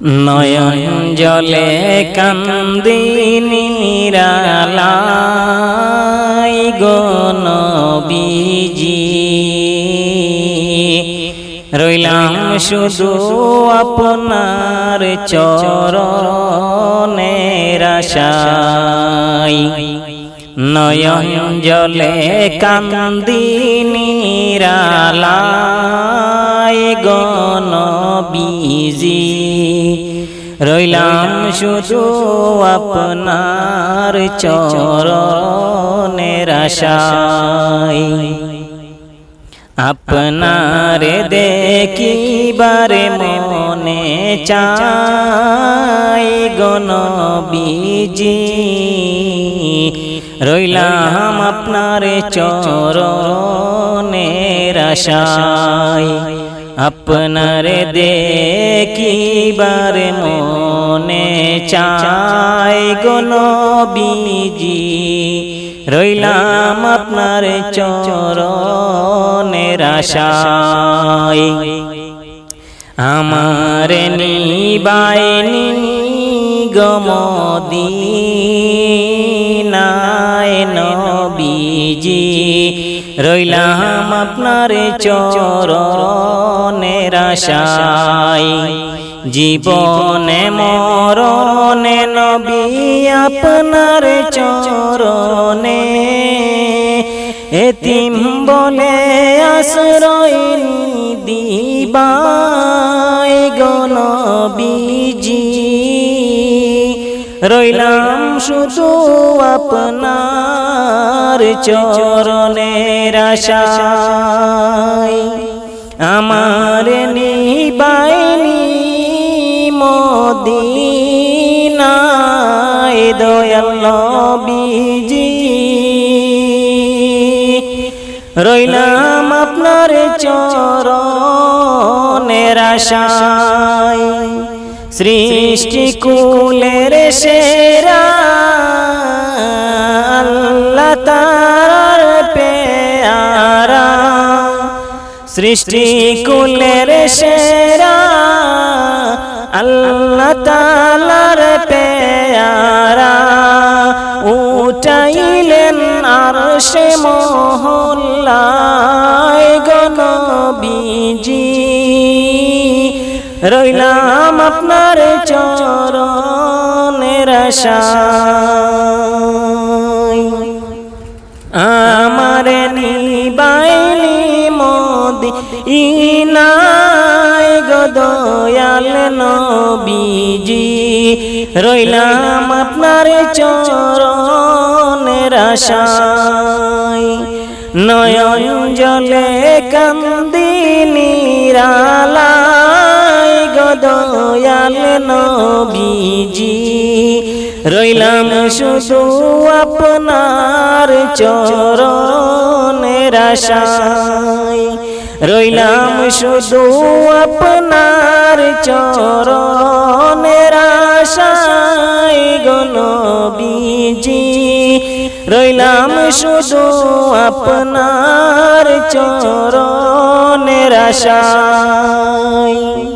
নয়ন জলে কান্দিনীরালাই গন বিজি রইলাম শুধু আপনার চরণের আশাই নয়ন জলে কান্দিনীরালাই গন বিজি রইলাম শুধু আপনার চরণের আশাই আপনার দেখিবারে মনে চাই গণ বিজি রইলাম আপনার চরণের আশাই আপনার দেখিবার মনে চাই গণ বিজি রইলাম আপনার চরণের আশাই আমার নিবাইনি গমদিনায় নবীজি। রইলাম আপনার চরণের আশাই জীবনে মরণে নবী আপনার চরণে। এতিম বলে আশ্রয় দিবাই গণ বিজি রইলাম শুধু আপনার চরণের আশায়। আমার নিবাইনি মদিনায় দয়াল বিজি রইলাম আপনার চরণের আশায়। সৃষ্টি কুলের সেরা। আল্লাহ তার পেয়ারা। সৃষ্টি কুলের সেরা। আল্লাহ তালার পেয়ারা। উঠাইলেন আর সে মহল্লায় গণ বিজি রইলাম আপনার চরণের আশায়। আমার নিবাইনি মোদি ইনাই গদয়াল নবীজি। রইলাম আপনার চরণের আশায়। নয়ন জলে কান্দিনী রালাই গদয়াল নবীজি। রইলাম শুধু আপনার চরণের আশায়। রইলাম শুধু আপনার চরণের আশায় গণবীজি রইলাম শুধু আপনার চরণের আশায়।